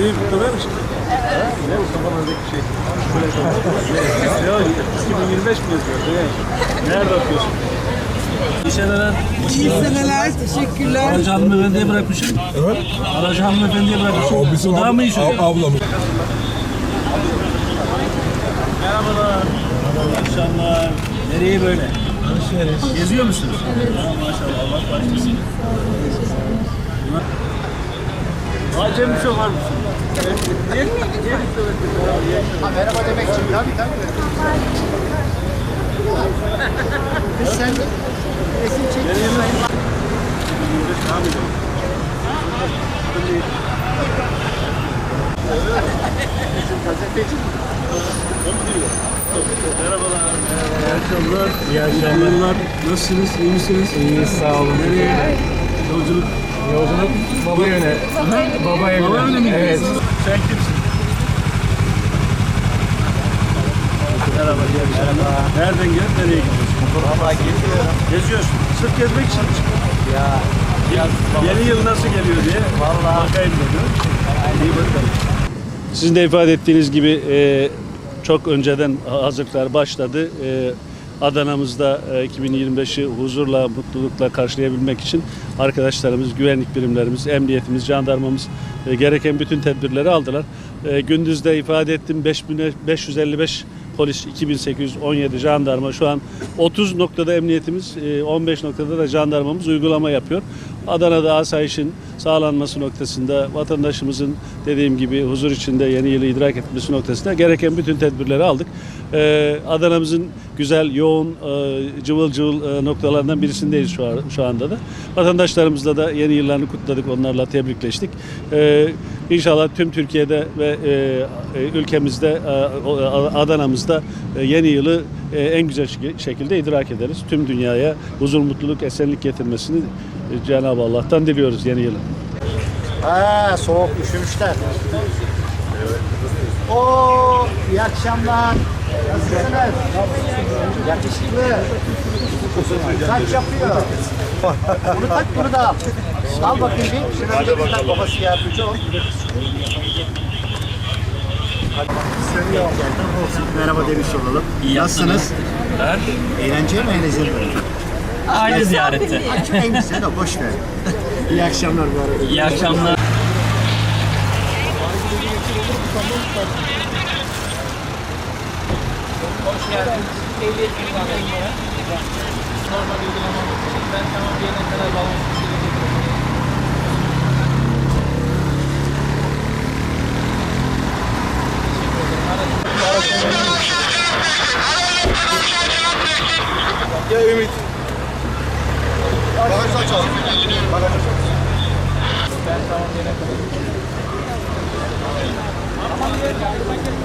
Beni döver misin? Ne bu kafanızdaki şey? Yok, 2025 mi yazıyor? Ne? Nerede okuyorsun? İyi seneler. İyi seneler, teşekkürler. Aracı hanımefendiye bırakmışım. Evet. Aracı hanımefendiye bırakmışım. O bizim Daha mı iyi ab- ablamız. Merhabalar. İyi akşamlar. Nereye böyle? Alışveriş. Geziyor musunuz? Evet. maşallah Allah başlasın. Acem çok var mısın? Niye? Niye? Merhaba demek için tabii tabii. Sen resim çekiyorsun. Gazeteci. Merhabalar. İyi akşamlar. İyi akşamlar. Nasılsınız? İyi misiniz? İyi sağ olun. Nereye? Yolculuk. Yolculuk baba yöne. Baba evine. Baba öyle mi Evet. Sen kimsin? Merhaba. Merhaba. Nereden gelip nereye gidiyorsun? Valla geziyorum. Geziyorsun. Sırf gezmek için mi çıktın? Ya biraz Yeni yıl nasıl geliyor diye. Vallahi. Bakayım dedim. İyi bakalım. Sizin de ifade ettiğiniz gibi e, çok önceden hazırlıklar başladı. E, Adana'mızda e, 2025'i huzurla, mutlulukla karşılayabilmek için arkadaşlarımız, güvenlik birimlerimiz, emniyetimiz, jandarmamız e, gereken bütün tedbirleri aldılar. E, gündüzde ifade ettim 5555 polis, 2817 jandarma şu an 30 noktada emniyetimiz, e, 15 noktada da jandarmamız uygulama yapıyor. Adana'da asayişin sağlanması noktasında vatandaşımızın dediğim gibi huzur içinde yeni yılı idrak etmesi noktasında gereken bütün tedbirleri aldık. Ee, Adana'mızın güzel, yoğun, e, cıvıl cıvıl e, noktalarından birisindeyiz şu, an- şu anda da. Vatandaşlarımızla da yeni yıllarını kutladık, onlarla tebrikleştik. Ee, İnşallah tüm Türkiye'de ve e, e, ülkemizde, e, o- Adana'mızda e, yeni yılı e, en güzel şek- şekilde idrak ederiz. Tüm dünyaya huzur, mutluluk, esenlik getirmesini e, Cenab-ı Allah'tan diliyoruz yeni yılın. Ha soğuk üşümüşler. Oo iyi akşamlar. Nasılsınız? Yakışıklı. Saç yapıyor. Bunu tak bunu da al. Al bakayım bir. Şuna bir bir tak babası yardımcı ol. Merhaba demiş olalım. Nasılsınız? Eğlenceli mi eğlenceli mi? Aile ziyareti. Açık en güzel de boş ver. İyi akşamlar bu arada. İyi akşamlar. Ya Ümit. Bagaj açalım. Bagaj açalım. Ben tamam yine. Ama yer yardıma gel.